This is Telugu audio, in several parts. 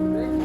嗯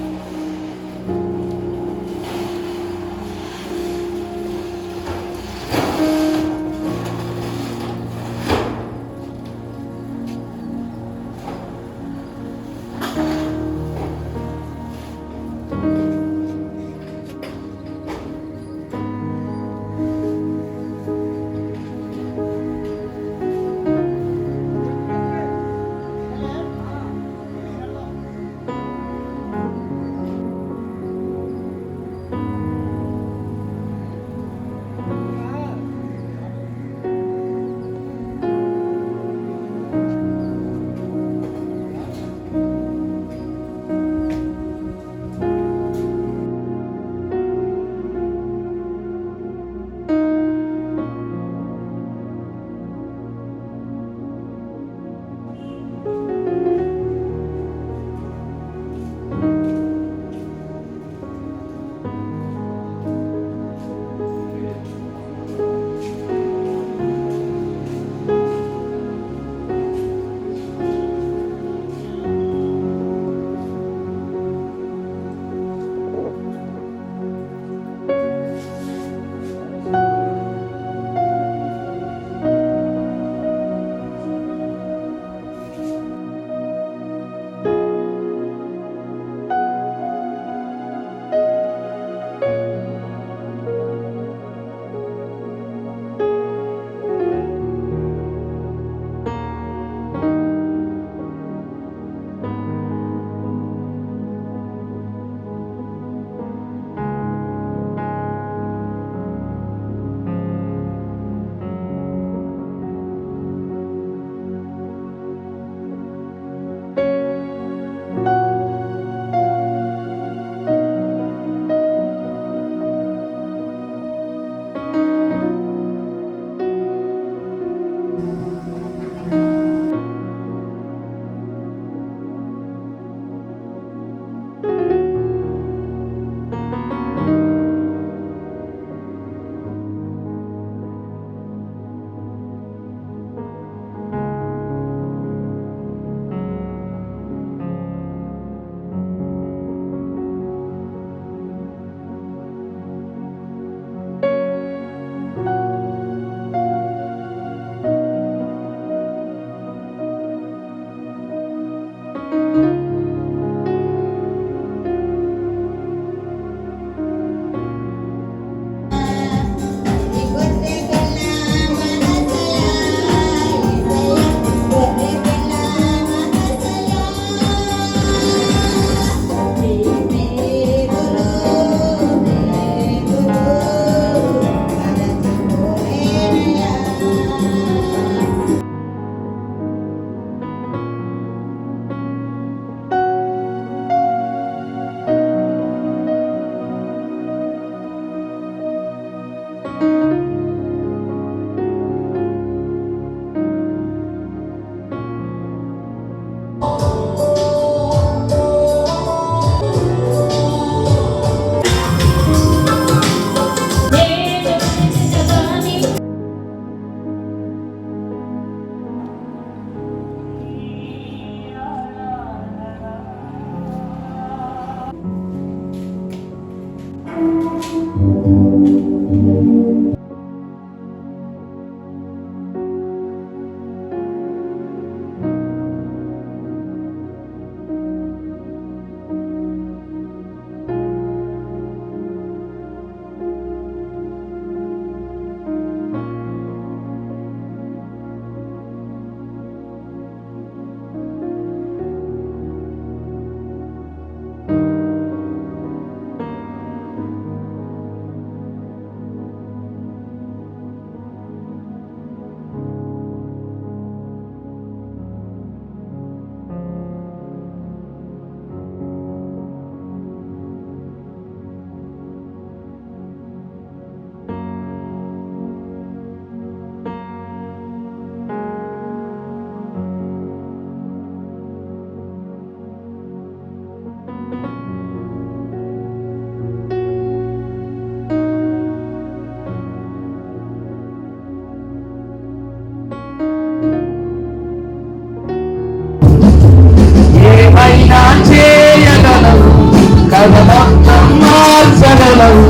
జగమంతం మార్చగలవు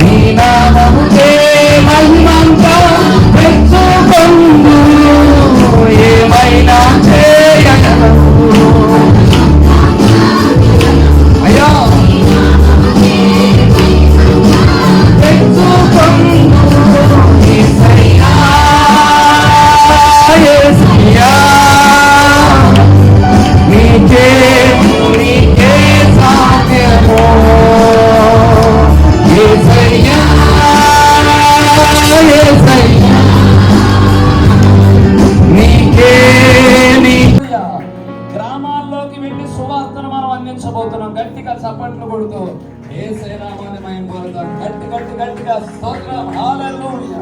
నీ నామముకే మహిమంతా పెంచుకొందు ఏమైనా చేయగలవు పోతున్నాం గట్టిగా చప్పట్లు కొడుతూ. ఏ సేనామాన్ని మయం కోరుతాం? గట్టి గట్టి గట్టిగా స్తోత్రం. హాలూయ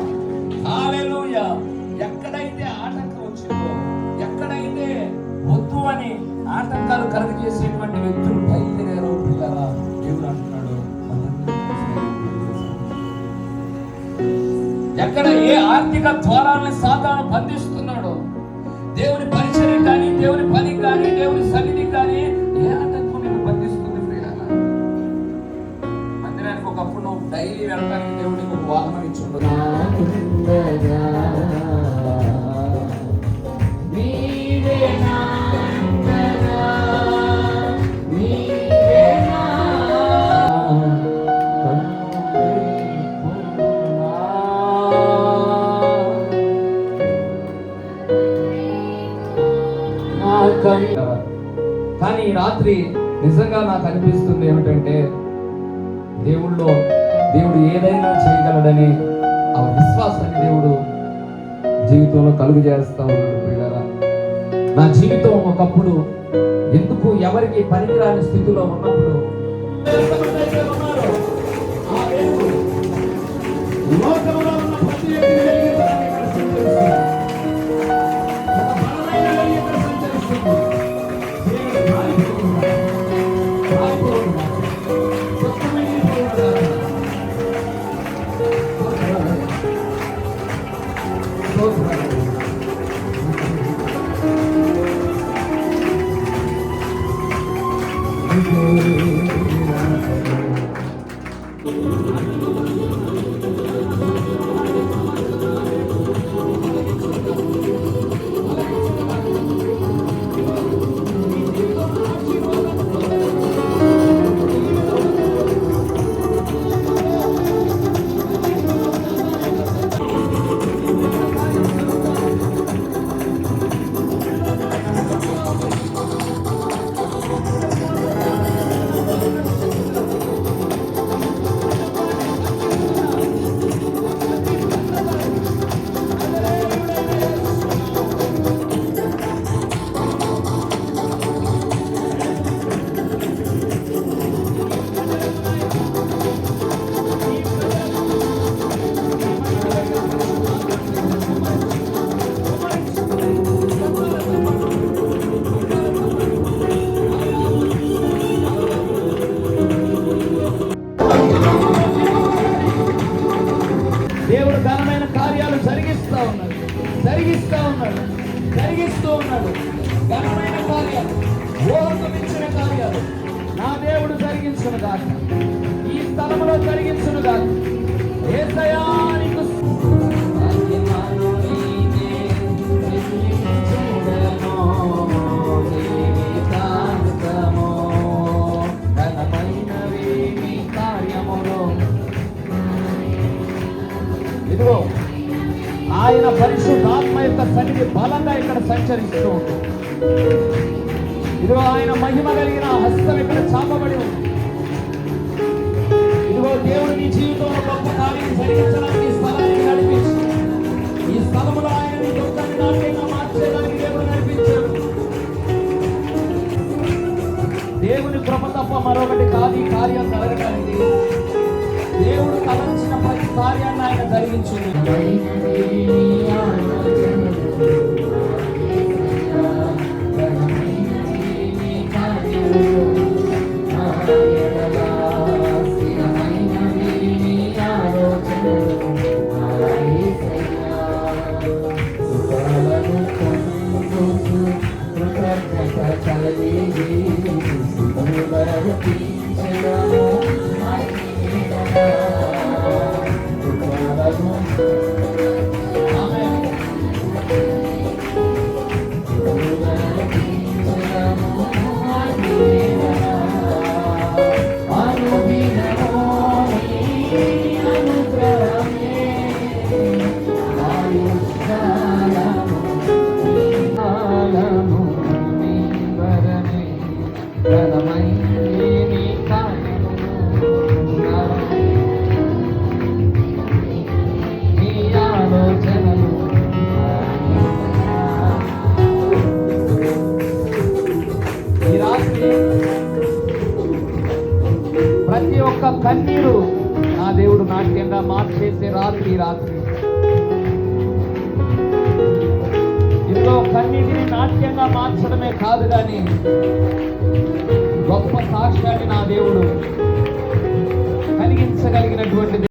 హాలూయ ఎక్కడైతే ఆటంకం వచ్చిందో ఎక్కడైతే వద్దు అని ఆటంకాలు కలుగ చేసేటువంటి వ్యక్తులు బయలుదేరారు పిల్లరా దేవుడు అంటున్నాడు ఎక్కడ ఏ ఆర్థిక ద్వారాన్ని సాధారణ బంధిస్తూ కానీ ఈ రాత్రి నిజంగా నాకు అనిపిస్తుంది ఏమిటంటే దేవుళ్ళో దేవుడు ఏదైనా చేయగలడని ఆ విశ్వాసాన్ని దేవుడు జీవితంలో కలుగు చేస్తా ఉన్నాడు ప్రియులారా. నా జీవితం ఒకప్పుడు ఎందుకు ఎవరికి పనికిరాని స్థితిలో ఉన్నప్పుడు ఆ నీ జీవితంలో గొప్ప కార్యం జరిగించడానికి స్థలాన్ని నడిపించు ఈ స్థలంలో ఆయన నీ దుఃఖాన్ని నాట్యంగా మార్చేదానికి దేవుడు నడిపించాడు దేవుని కృప తప్ప మరొకటి కాదు ఈ కార్యం జరగడానికి దేవుడు తలంచిన ప్రతి కార్యాన్ని ఆయన జరిగించింది మార్చేసే రాత్రి రాత్రి ఇందులో కన్నీటిని నాట్యంగా మార్చడమే కాదు కానీ గొప్ప సాక్ష్యాన్ని నా దేవుడు కలిగించగలిగినటువంటిది